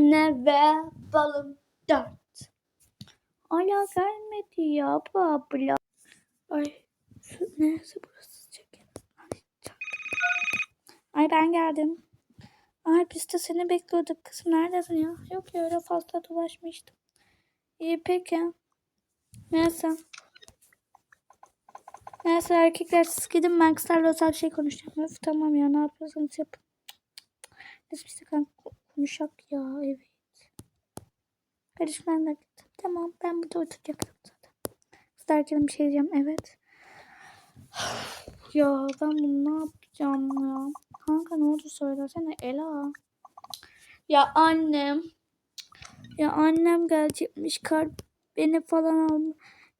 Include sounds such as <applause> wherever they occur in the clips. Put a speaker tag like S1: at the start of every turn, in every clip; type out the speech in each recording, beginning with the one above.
S1: anne ve balım dört. Hala gelmedi ya abla. Ay neresi burası çekin. Ay, ben geldim. Ay biz de seni bekliyorduk kızım neredesin ya? Yok ya öyle fazla dolaşmıştım. İyi peki. Neyse. Neyse erkekler siz gidin ben kızlarla özel bir şey konuşacağım. Öf tamam ya ne yapıyorsanız yapın. Biz bir kanka konuşak ya evet. Ben de gittim. Tamam ben burada oturacaktım zaten. Gelin bir şey diyeceğim evet. <sighs> ya ben bunu ne yapacağım ya? Kanka ne oldu söylesene Ela. Ya annem. Ya annem gelecekmiş kar beni falan al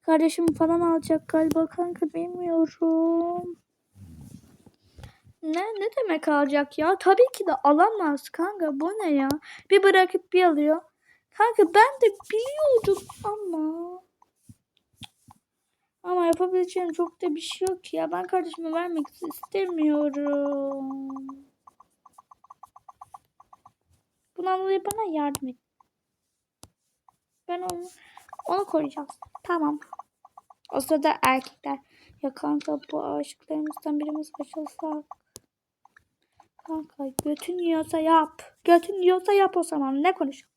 S1: kardeşim falan alacak galiba kanka bilmiyorum. Ne ne demek alacak ya? Tabii ki de alamaz kanka. Bu ne ya? Bir bırakıp bir alıyor. Kanka ben de biliyordum ama ama yapabileceğim çok da bir şey yok ya. Ben kardeşime vermek istemiyorum. Bundan dolayı bana yardım et. Ben onu onu koruyacağız. Tamam. O sırada erkekler. Ya kanka bu aşıklarımızdan birimiz açılsa. Kanka götün yiyorsa yap. Götün yiyorsa yap o zaman. Ne konuşuyorsun?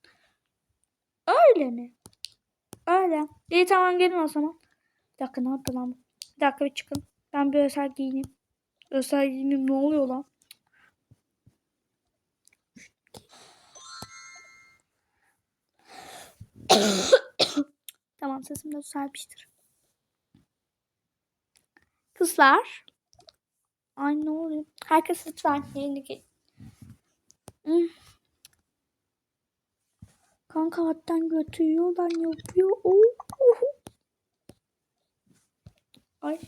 S1: Öyle mi? Öyle. İyi tamam gelin o zaman. Bir dakika ne yaptı lan? Bir dakika bir çıkın. Ben bir özel giyineyim. Özel giyineyim ne oluyor lan? <coughs> tamam sesim de düzelmiştir. Kızlar. Ay ne oluyor? Herkes lütfen yerine gel. Hmm. Kanka hattan götürüyorlar yapıyor. Oh. Ay.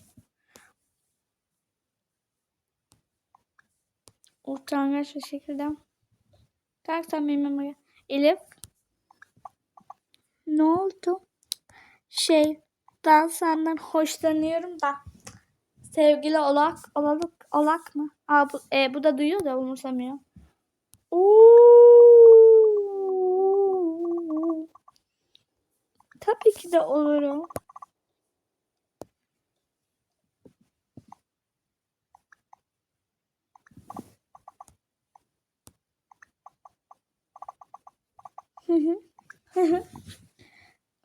S1: Utangaç bir şekilde. Kalk sen benim gel. Elif. Ne oldu? Şey ben senden hoşlanıyorum da. Sevgili olak, olalık, olak mı? Aa, bu, e, bu da duyuyor da umursamıyor. Tabii ki de olurum.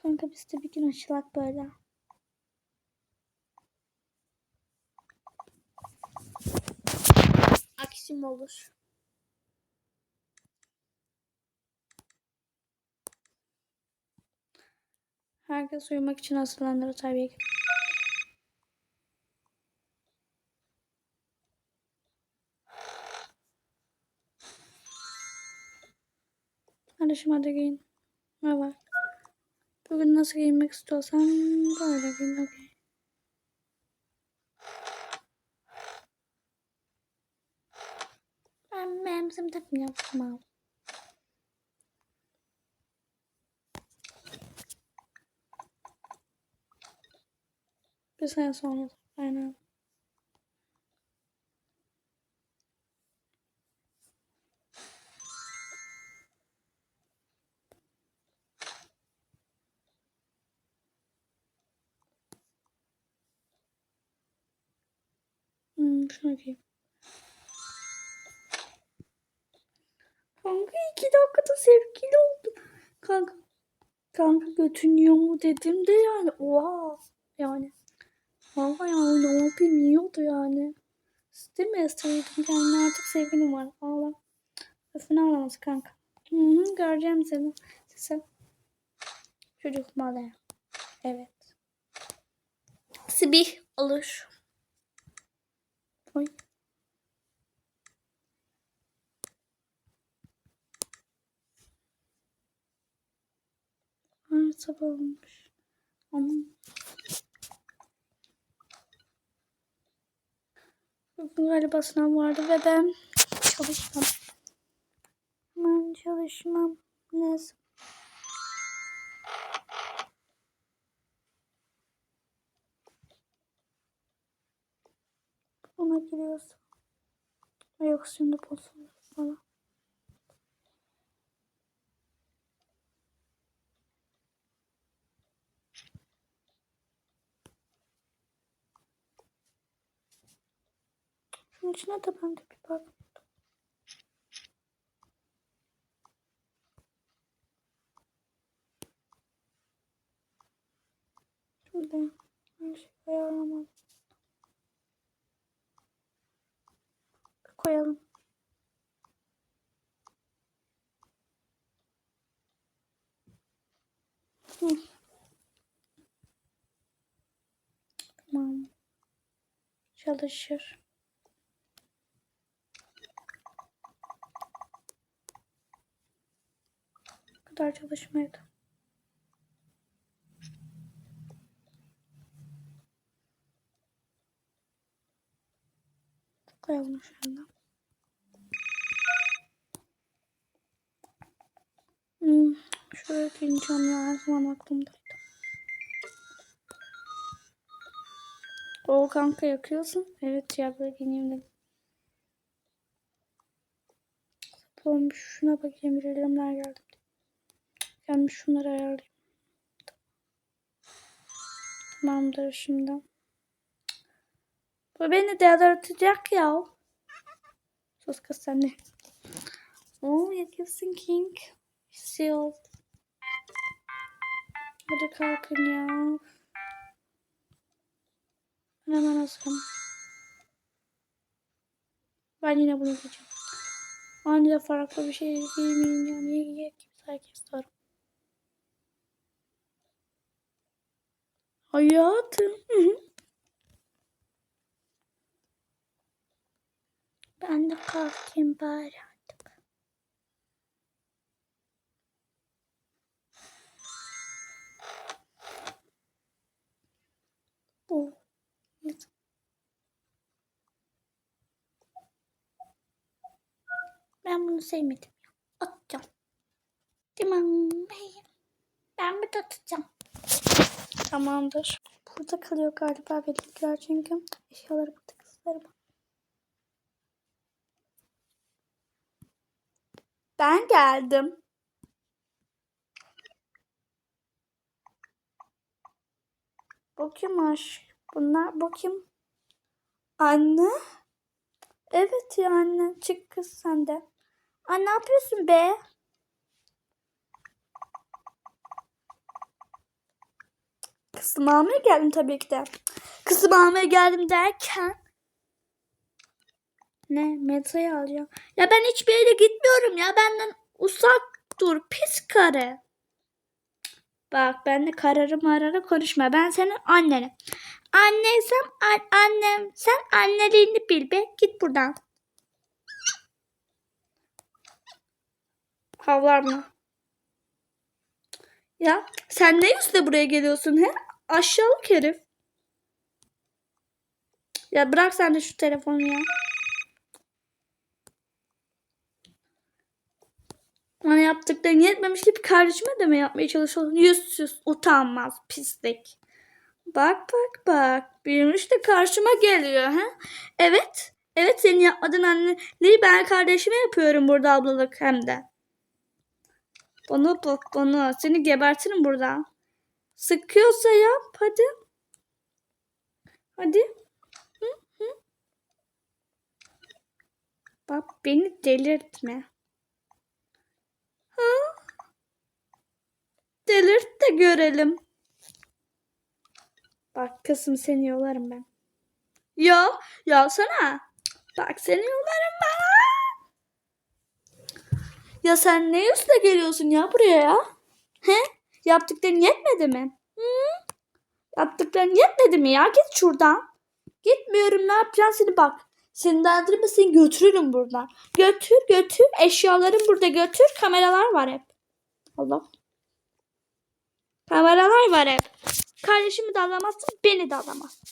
S1: Kanka biz de bir gün açılak böyle. Akşam olur. Herkes uyumak için hazırlanır tabii ki. Kardeşim hadi giyin. Ne? Bugün nasıl giyinmek istiyorsan böyle giyin. Okey. Ben benim takım yapmam. Bir sene sonra. Aynen. Hmm, şunu giyeyim. Kanka iki dakikada sevgili oldu. Kanka. Kanka götünüyor mu dedim de yani. Oha. Yani. Valla yani ne yapayım yiyordu yani. Değil mi Esther'cim? Yani artık sevgilim var. Ağla. Öfünü ağlaması kanka. Hı hı, göreceğim seni. Sesi. Çocuk malı. Evet. Sibih olur. Oy. Ay sabah olmuş. Aman. Bugün galiba sınav vardı ve ben çalışmam. Ben çalışmam. Neyse. Ona giriyoruz. Yok şimdi bozulur falan. Şunun içine de ben de bir bak. Şurada her şey ayarlamadım. Koyalım. Hı. Tamam. Çalışır. Kadar çalışmaydı. Koyalım şöyle. Hmm, şöyle fincan ya her zaman aklımdaydı. O kanka yakıyorsun. Evet ya böyle geleyim dedim. Tamam şuna bakayım bildirimler geldi. Gelmiş şunları ayarlayayım. Tamamdır şimdi. Bu beni delirtecek ya. Sus kız sen de. Oo yakıyorsun King. Seal. Hadi kalkın ya. Ben hemen hazırım. Ben yine bunu giyeceğim. Anne farklı bir şey giymeyin ya. Niye giyer kimse herkes sorun. Hayatım. ben de kalkayım bari artık. Yes. Ben bunu sevmedim. Atacağım. Tamam. Ben bir de atacağım. Tamamdır. Burada kalıyor galiba benimkiler çünkü eşyaları burada kızlarım. Ben geldim. Bu kim aşk? Bunlar bu kim? Anne? Evet ya anne. Çık kız sen de. Anne ne yapıyorsun be? Kızımı almaya geldim tabii ki de. Kızımı almaya geldim derken. Ne? Meta'yı alacağım. Ya ben hiçbir yere gitmiyorum ya. Benden uzak dur. Pis karı. Bak ben de kararı mararı konuşma. Ben senin annenim. Anneysem an- annem. Sen anneliğini bil be. Git buradan. Havlar mı? Ya sen ne yüzle buraya geliyorsun he? Aşağılık herif. Ya bırak sen de şu telefonu ya. Bana yaptıkların yetmemiş gibi kardeşime de mi yapmaya çalışıyorsun? Yüzsüz, utanmaz, pislik. Bak bak bak. Büyümüş de karşıma geliyor ha? Evet. Evet senin yapmadığın anneliği ben kardeşime yapıyorum burada ablalık hem de. Bana bak bana. Seni gebertirim burada. Sıkıyorsa yap hadi. Hadi. Hı, hı. Bak beni delirtme. Ha? Delirt de görelim. Bak kızım seni yolarım ben. Ya, ya sana. Bak seni yolarım ben. Ya sen ne yüzle geliyorsun ya buraya ya? He? Yaptıkların yetmedi mi? Hı? Yaptıkların yetmedi mi ya? Git şuradan. Gitmiyorum ne yapacağım seni bak. Sinirlendirme seni götürürüm buradan. Götür götür. Eşyalarım burada götür. Kameralar var hep. Allah. Kameralar var hep. Kardeşimi de alamazsın. Beni de alamazsın.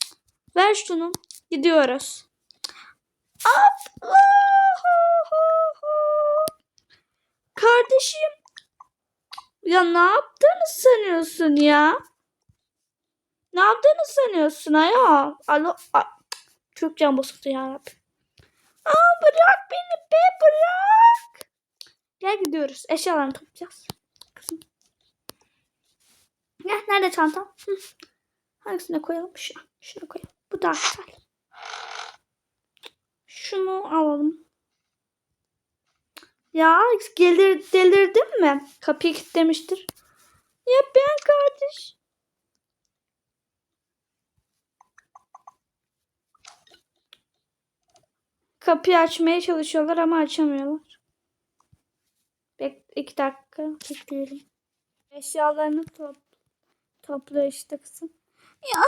S1: Ver şunu. Gidiyoruz. Allah! Kardeşim. Ya ne yaptığını sanıyorsun ya? Ne yaptığını sanıyorsun ya? Alo, a- çok can bozuktu ya Rabbi. Aa bırak beni be bırak. Gel gidiyoruz. Eşyalarını toplayacağız. Kızım. Gel nerede çantam? Hangisine koyalım? Şuna. Şuna koyalım. Bu daha güzel. Şunu alalım. Ya gelir delirdin mi? Kapıyı kilitlemiştir. Ya ben kardeş. Kapıyı açmaya çalışıyorlar ama açamıyorlar. Bek iki dakika bekleyelim. Eşyalarını top topluyor işte kızım. Ya.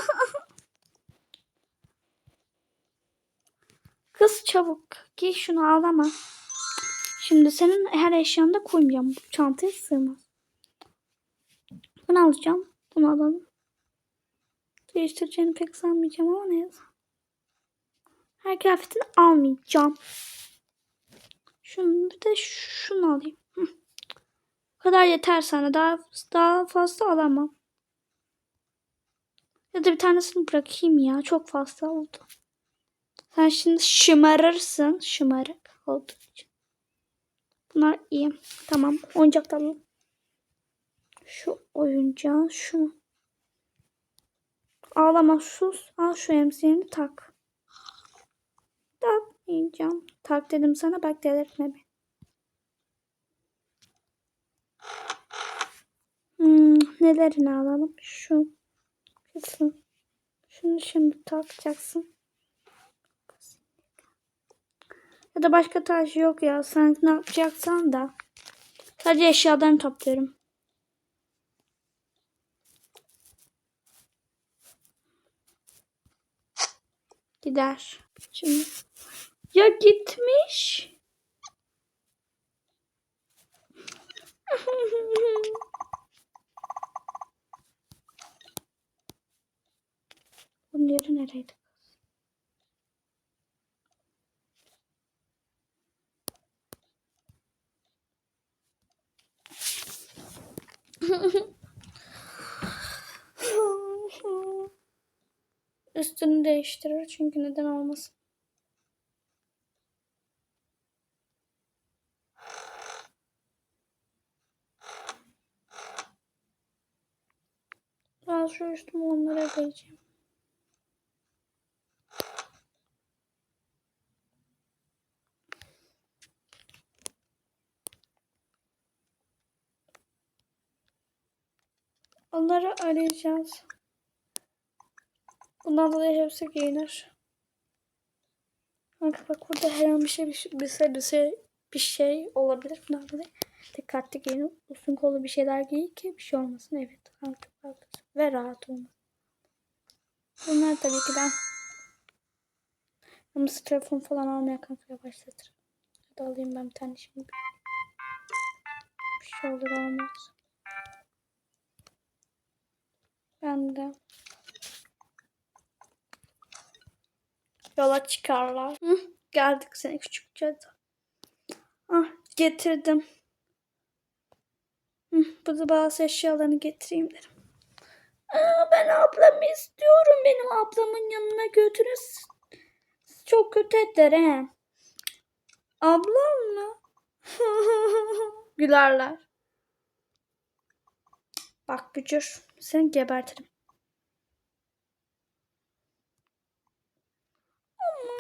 S1: Kız çabuk giy şunu ağlama. Şimdi senin her eşyanı da koymayacağım. Bu çantaya sığmaz. Bunu alacağım. Bunu alalım. Değiştireceğini pek sanmayacağım ama neyse. Her kıyafetini almayacağım. Şunu bir de şunu alayım. Bu kadar yeter sana. Daha, daha fazla alamam. Ya da bir tanesini bırakayım ya. Çok fazla oldu. Sen şimdi şımarırsın. Şımarık olduğu için. Bunlar iyi. Tamam. Oyuncak da alalım. Şu oyuncağı şu. Ağlama sus. Al şu emziğini tak. Takmayacağım. Tak dedim sana bak delirtme beni. Hmm, nelerini alalım? Şu. Kesin. Şunu şimdi takacaksın. Ya da başka taş yok ya. Sen ne yapacaksan da. Sadece eşyalarını topluyorum. Gider. Şimdi. Ya gitmiş. <laughs> Bunun yeri nereydi? <laughs> Üstünü değiştirir çünkü neden olmasın. Ben şu üstümü onlara vereceğim. Onları arayacağız. Bundan dolayı hepsi giyinir. Kanka bak burada her an bir şey bir şey bir şey, bir şey, bir şey olabilir. Bundan dolayı dikkatli giyin. Uzun kollu bir şeyler giy ki bir şey olmasın. Evet kanka bak. Ve rahat olmasın. Bunlar tabii ki de ama telefon falan almaya kanka başlatır. Hadi alayım ben bir tane şimdi. Bir şey olur olmaz. Ben de. Yola çıkarlar. Hı, geldik seni küçük cadı. Ah getirdim. Hı, burada bazı eşyalarını getireyim dedim. Aa, ben ablamı istiyorum. Benim ablamın yanına götürün. Çok kötü eder he. Ablam mı? <laughs> Gülerler. Bak bücür. Seni gebertirim. Ama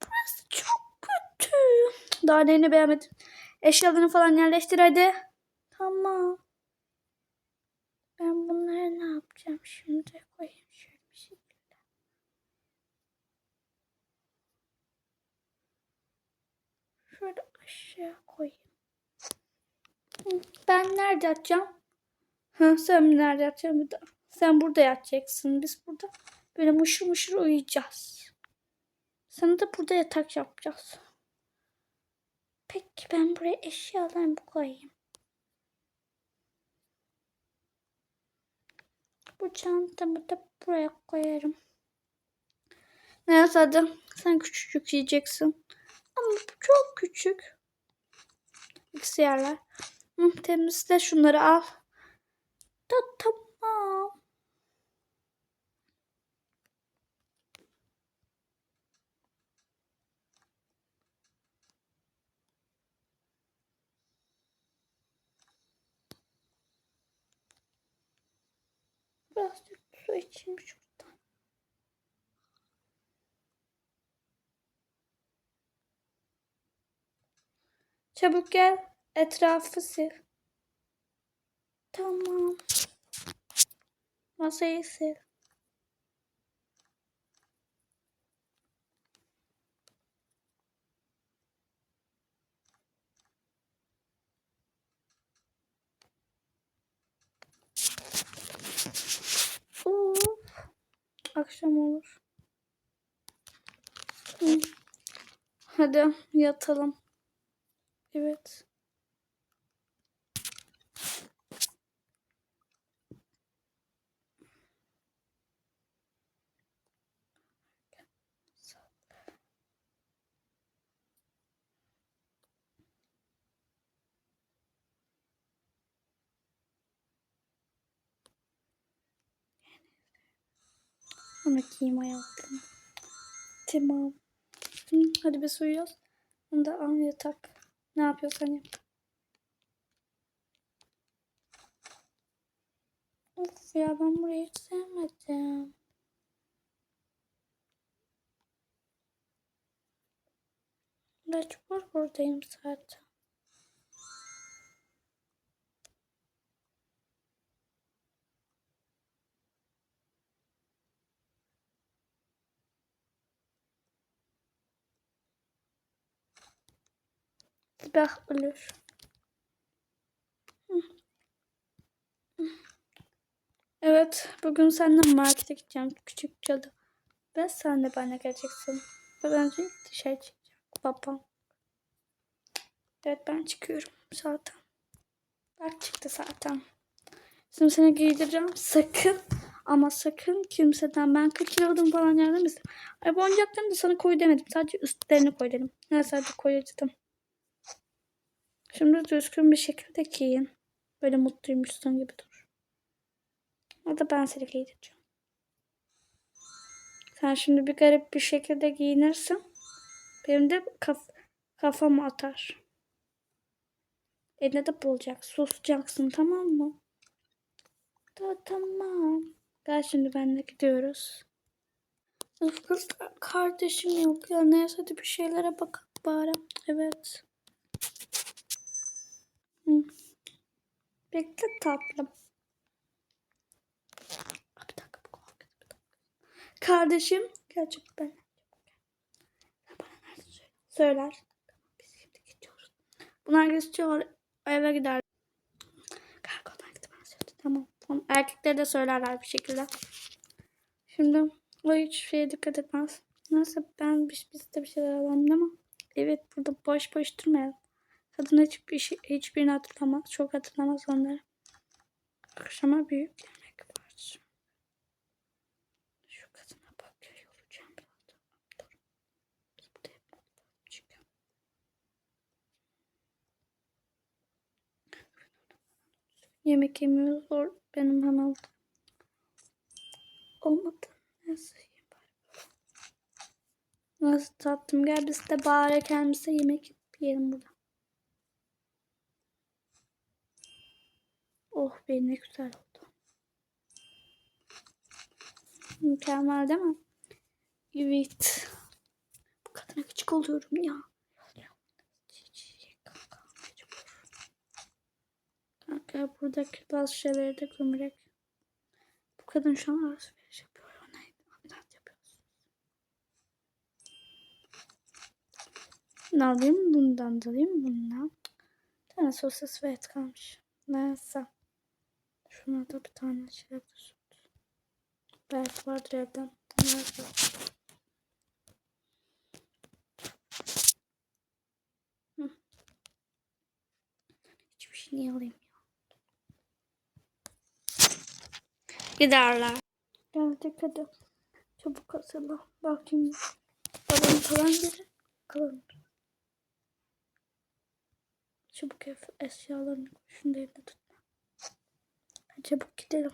S1: burası çok kötü. Daha neyini beğenmedim. Eşyalarını falan yerleştir hadi. Tamam. Ben bunları ne yapacağım şimdi? Koyayım şöyle bir şekilde. Şöyle aşağı koyayım. Ben nerede yatacağım? Ha, sen nerede yatacaksın burada? Sen burada yatacaksın. Biz burada böyle mışır mışır uyuyacağız. Sana da burada yatak yapacağız. Peki ben buraya eşyalarımı koyayım. Bu çantamı da buraya koyarım. Neyse hadi. Sen küçücük yiyeceksin. Ama bu çok küçük. Bilgisayarlar. Temizle şunları al da tamam. Birazcık su içeyim şuradan. Çabuk gel. Etrafı sil. Tamam. Masayı sil. Of. Akşam olur. Hadi yatalım. Evet. Giyeyim hayatım. Tamam. Hı, hadi biz uyuyoruz. Onu da al yatak. Ne yapıyorsan yap. Of ya ben burayı hiç sevmedim. Mecbur buradayım zaten. Sibah ölür. Evet, bugün seninle markete gideceğim küçük cadı. Ve sen de benimle geleceksin. Ve bence dışarı çıkacak babam. Evet ben çıkıyorum zaten. Bak çıktı zaten. Şimdi seni giydireceğim. Sakın ama sakın kimseden ben kaçırıyordum falan yardım istedim. Ay bu da sana koy demedim. Sadece üstlerini koy dedim. Neyse hadi koyacağım. Şimdi düzgün bir şekilde giyin. Böyle mutluymuşsun gibi dur. Ya ben seni giydireceğim. Sen şimdi bir garip bir şekilde giyinirsin. Benim de kaf kafam atar. Eline de bulacak. Susacaksın tamam mı? Da, tamam. Gel şimdi benimle gidiyoruz. Of kız kardeşim yok ya. Neyse hadi bir şeylere bakalım bari. Evet. Bekle tatlım. Bir dakika. Kardeşim gel çabuk ben. Bana nerede söyle. Söyler. Biz şimdi gidiyoruz. Bunlar geçiyor eve gider. Onlar gitti bana söyledi. Tamam. tamam. Erkekleri de söylerler bir şekilde. Şimdi o hiç şeye dikkat etmez. Nasıl ben biz, biz de bir şeyler alalım ama evet burada boş boş durmayalım. Kadın hiçbir şey, hiçbirini hatırlamaz. Çok hatırlamaz onları. Akşama büyük yemek var. Şu kadına bak ya yoracağım. Yemek yemiyoruz. Zor. Benim hemen olmadı. Nasıl yiyeyim bari. Nasıl tatlım gel biz de bari kendimize yemek yiyelim burada. Oh be ne güzel oldu. Mükemmel değil mi? Evet. Bu kadına küçük oluyorum ya. Kanka buradaki bazı şeyleri de gömerek. Bu kadın şu an alışveriş yapıyor. Ne anlat yapıyorsun? Ne alayım? Bundan da alayım. Bundan. Bir tane sosis ve et kalmış. Neyse. Şuna da bir tane şey yapıyorsun. Belki vardır evden. Nerede? Hiçbir şey niye alayım ya? Giderler. Geldik hadi. Çabuk hazırla. Bakayım. Babam falan geri kalalım. Çabuk ev eşyalarını şunu da evde tut. Gidelim.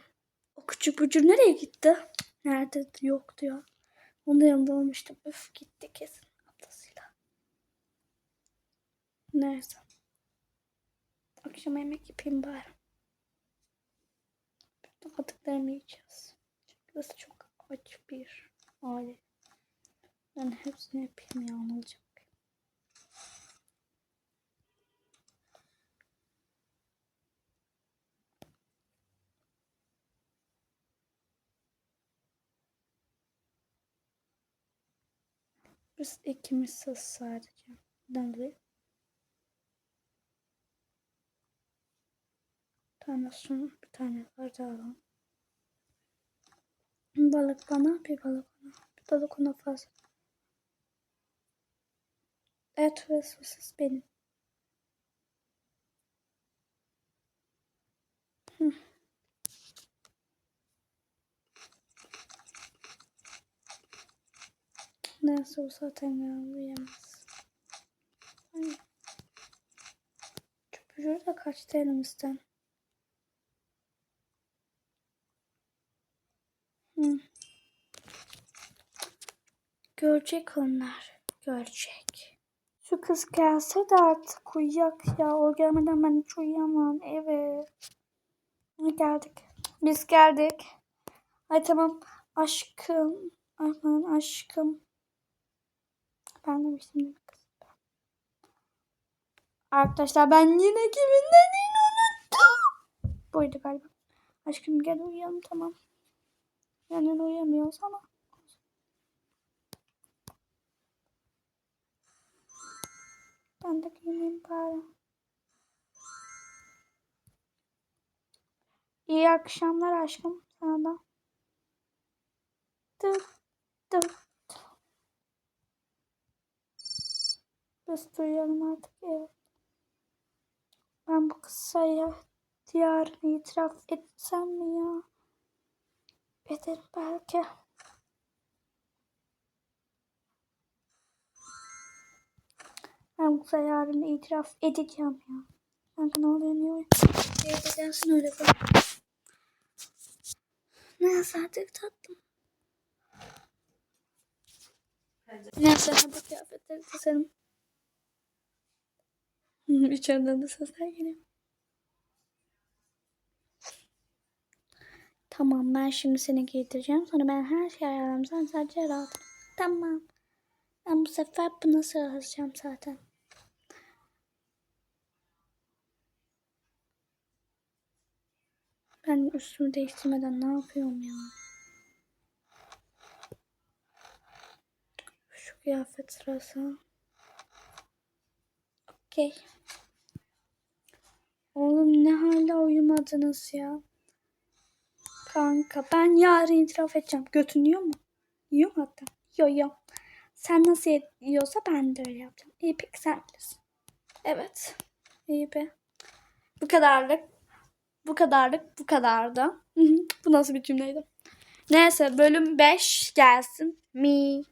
S1: O küçük bücür nereye gitti? Nerede yoktu ya. Onun da yanında olmuştum. Öf gitti kesin ablasıyla. Neyse. Akşam yemek yapayım bari. Kapattıklarımı yiyeceğiz. Burası çok aç bir aile. Ben hepsini yapayım ya ne. Biz ikimiziz sadece. Neden dolayı? Bir tane şunu, bir tane var daha balık bana, bir balık ona. Bir balık ona fazla. Et ve sosis benim. Hı. Neyse o zaten yemez. Ay. Çöpücüğü de kaçtı elimizden. Hı. Görecek onlar. Görecek. Şu kız gelse de artık uyuyak ya. O gelmeden ben hiç uyuyamam. Evet. Geldik? Biz geldik. Ay tamam. Aşkım. Aman aşkım. Değil mi kız? Arkadaşlar ben yine kimin dediğini unuttum. Buydu galiba. Aşkım gel uyuyalım tamam. Yani uyuyamıyoruz ama. Ben de giyineyim bari. İyi akşamlar aşkım sana da. Tık tık. Biz duyalım artık evet. Ben bu kısaya diyarını itiraf etsem mi ya? Ederim belki. Ben bu yarını itiraf edeceğim ya. Kanka ne oluyor niye oluyor? Evet edersin öyle böyle. Neyse artık tatlım. Neyse hadi kıyafetleri keselim. <laughs> İçeriden de sesler geliyor. Tamam ben şimdi seni giydireceğim. Sonra ben her şeyi ayarlarım. Sen sadece rahat. Tamam. Ben bu sefer buna sığacağım zaten. Ben üstümü değiştirmeden ne yapıyorum ya? Şu kıyafet sırası. Okey. Oğlum ne hala uyumadınız ya? Kanka ben yarın itiraf edeceğim. Götün yiyor mu? Yiyor mu hatta? Yiyor yiyor. Sen nasıl yiyorsa ben de öyle yapacağım. İyi peki sen bilirsin. Evet. İyi be. Bu kadarlık. Bu kadarlık. Bu kadardı. Bu nasıl bir cümleydi? Neyse bölüm 5 gelsin. Mi.